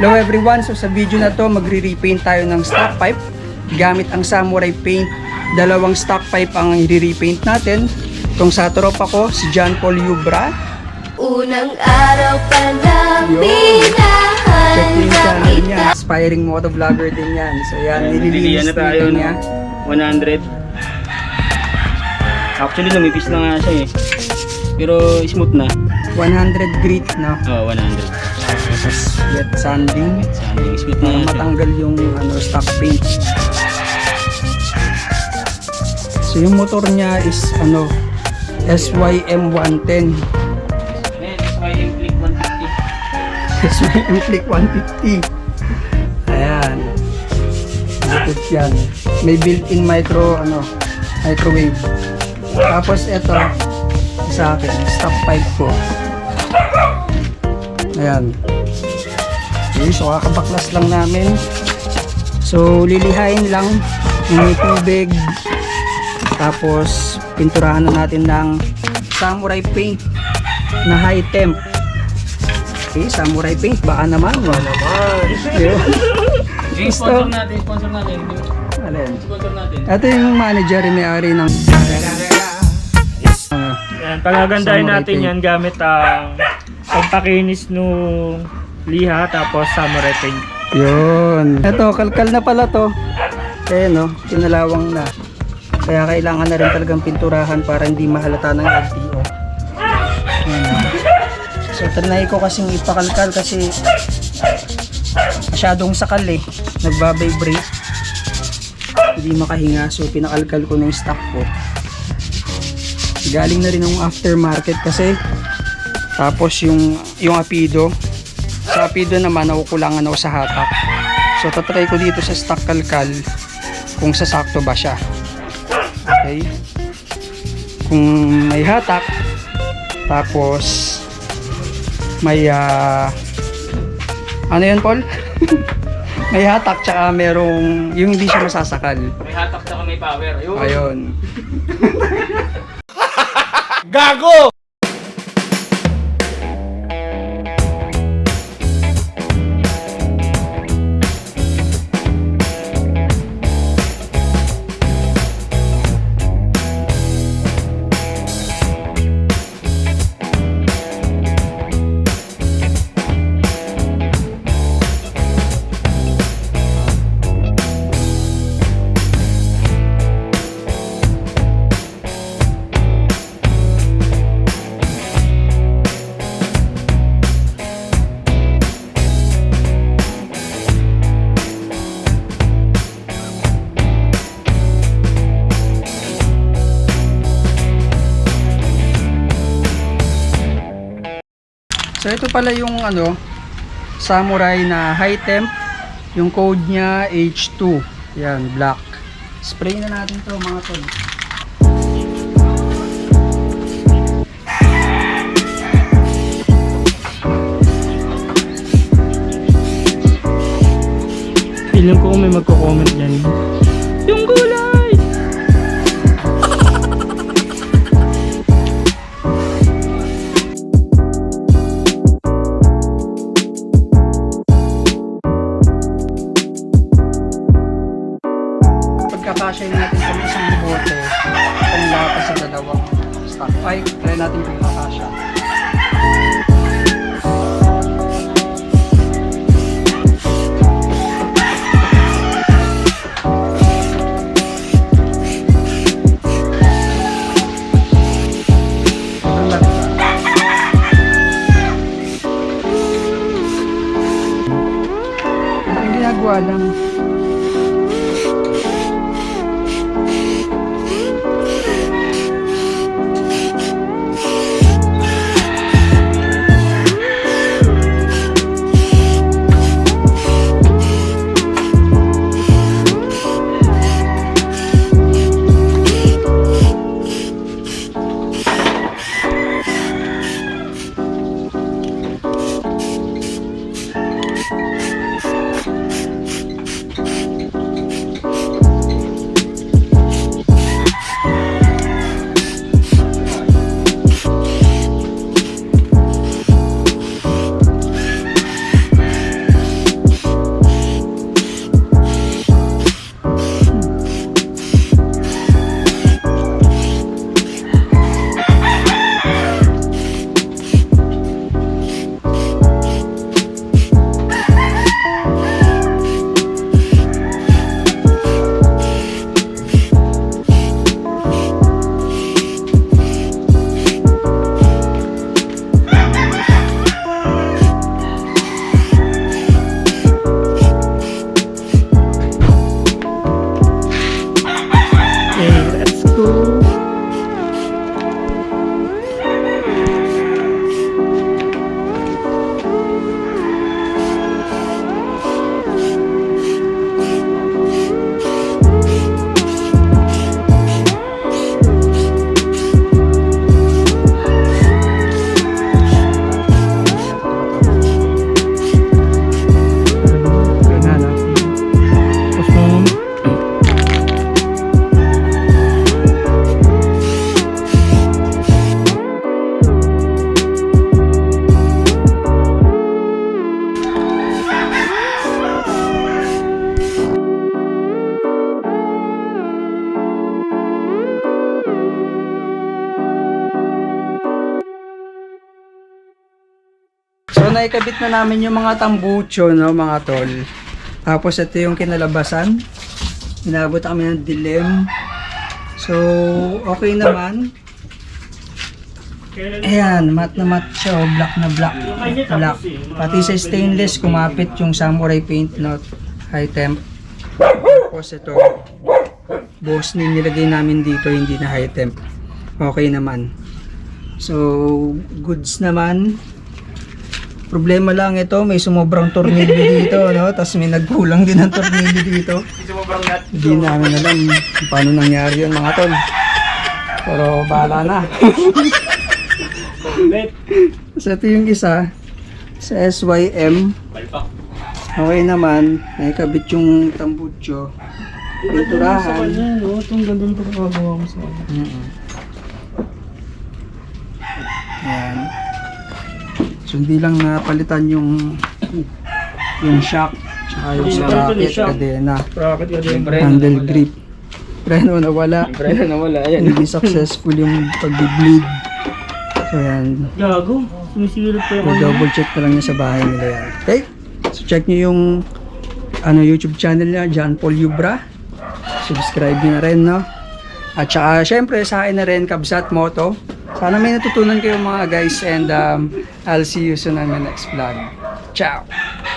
Hello everyone, so sa video na to magre-repaint tayo ng stock pipe gamit ang samurai paint. Dalawang stock pipe ang i-repaint natin. Itong sa tropa ko, si John Paul Yubra. Unang araw pa lang Check din channel niya. Aspiring motovlogger din yan. So yan, Ayan, nililinis na tayo niya. 100. Actually, lumipis na nga siya eh. Pero smooth na. 100 grit, no? Oh, 100. Tapos wet sanding. Sanding smooth na Para matanggal yung ano, stock paint. So yung motor niya is ano SYM 110. Ayan, SYM Click 150. SYM Click 150. Ayan. Bluetooth yan. May built-in micro ano microwave. Tapos ito sa akin, stop pipe ko. Ayan. Okay, so kakabaklas lang namin. So lilihain lang may tubig. Tapos pinturahan na natin ng samurai paint na high temp. Okay, samurai paint baka naman. Baka naman. Yung sponsor natin, sponsor natin. Alin? Sponsor natin. Ito yung manager may-ari ng Yan, pagagandahin natin yan gamit ang pagpakinis nung liha tapos samurai paint. Yun. Ito, kalkal na pala to. Eh no, pinalawang na. Kaya kailangan na rin talagang pinturahan para hindi mahalata ng LTO. So, trinay ko kasing ipakalkal kasi masyadong sakal eh. Nagbabibrate. Hindi makahinga. So, pinakalkal ko yung stock ko. Galing na rin ng aftermarket kasi tapos yung yung apido sa apido naman nakukulangan ako sa hatak so tatry ko dito sa stock kalkal kung sasakto ba siya okay kung may hatak tapos may ah, ano yun Paul? may hatak tsaka merong yung hindi siya masasakal May hatak tsaka may power. Ayun. ayun So ito pala yung ano Samurai na high temp. Yung code niya H2. Yan, black. Spray na natin to mga tol. Feeling ko may magko-comment dyan. Ang So, naikabit na namin yung mga tambucho, no, mga tol. Tapos, ito yung kinalabasan. Inabot kami ng dilim. So, okay naman. Ayan, mat na mat siya, oh, black na black. Black. Pati sa stainless, kumapit yung samurai paint note. High temp. Tapos ito, boss ni nilagay namin dito, hindi na high temp. Okay naman. So, goods naman. Problema lang ito, may sumobrang tornilyo dito, no? Tapos may nagkulang din ng tornilyo dito. Hindi namin alam paano nangyari yun, mga tol. Pero bahala na. So, ito yung isa sa SYM. Okay naman, nakikabit yung tambucho. Pinturahan. Itong ganda ng pagkakagawa mo sa kanya. Ayan. So, hindi lang napalitan yung yung shock tsaka yung yung shock. kadena, Rocket ka din. Siyempre. handle grip. Preno nawala. Siyempre na nawala. Ayan. Hindi successful yung pag-bleed. So, yan. Gago. Sumisilip pa yung ano. double check na lang niya sa bahay nila yan. Okay? So check niyo yung ano YouTube channel niya, John Paul Yubra. Subscribe niyo na rin, no? At saka, syempre, sa akin na rin, Kabsat Moto. Sana may natutunan kayo mga guys and um, I'll see you soon on my next vlog. Ciao!